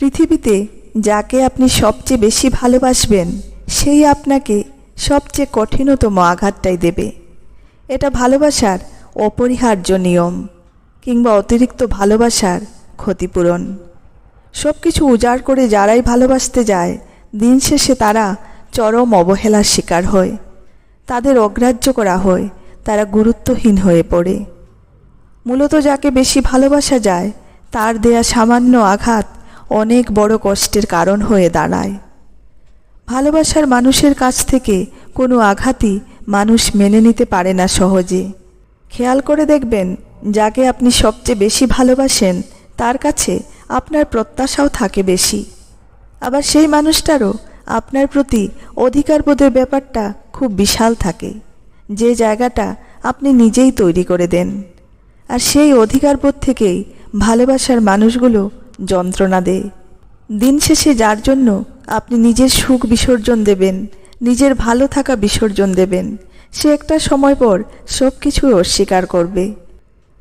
পৃথিবীতে যাকে আপনি সবচেয়ে বেশি ভালোবাসবেন, সেই আপনাকে সবচেয়ে কঠিনতম আঘাতটাই দেবে। এটা ভালোবাসার অপরিহার্য নিয়ম কিংবা অতিরিক্ত ভালোবাসার ক্ষতিপূরণ। সব কিছু উজাড় করে যারাই ভালোবাসতে যায়, দিন শেষে তারা চরম অবহেলার শিকার হয়। তাদের অগ্রাহ্য করা হয়, তারা গুরুত্বহীন হয়ে পড়ে। মূলত যাকে বেশি ভালোবাসা যায়, তার দেয়া সামান্য আঘাত অনেক বড় কষ্টের কারণ হয়ে দাঁড়ায়। ভালোবাসার মানুষের কাছ থেকে কোনো আঘাতই মানুষ মেনে নিতে পারে না সহজে। খেয়াল করে দেখবেন, যাকে আপনি সবচেয়ে বেশি ভালোবাসেন, তার কাছে আপনার প্রত্যাশাও থাকে বেশি। আবার সেই মানুষটারও আপনার প্রতি অধিকারবোধের ব্যাপারটা খুব বিশাল থাকে। যে জায়গাটা আপনি নিজেই তৈরি করে দেন। আর সেই অধিকারবোধ থেকেই ভালোবাসার মানুষগুলো যন্ত্রণা দেয়। দিন শেষে যার জন্য আপনি নিজের সুখ বিসর্জন দেবেন, নিজের ভালো থাকা বিসর্জন দেবেন, সে একটা সময় পর সব কিছু অস্বীকার করবে।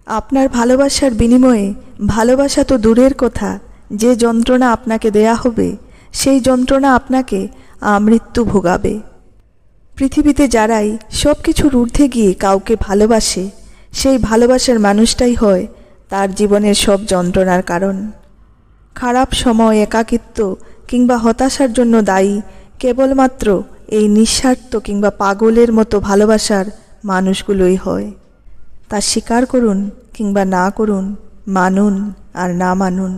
আপনার ভালোবাসার বিনিময়ে ভালোবাসা তো দূরের কথা, যে যন্ত্রণা আপনাকে দেয়া হবে, সেই যন্ত্রণা আপনাকে আমৃত্যু ভোগাবে। পৃথিবীতে যারাই সব কিছুর ঊর্ধ্বে গিয়ে কাউকে ভালোবাসে, সেই ভালোবাসার মানুষটাই হয় তার জীবনের সব যন্ত্রণার কারণ। খারাপ সময় একাকিত্ব কিংবা হতাশার জন্য দায়ী কেবলমাত্র এই নিঃস্বার্থ কিংবা পাগলের মতো ভালোবাসার মানুষগুলোই হয়। তা স্বীকার করুন কিংবা না করুন, মানুন আর না মানুন।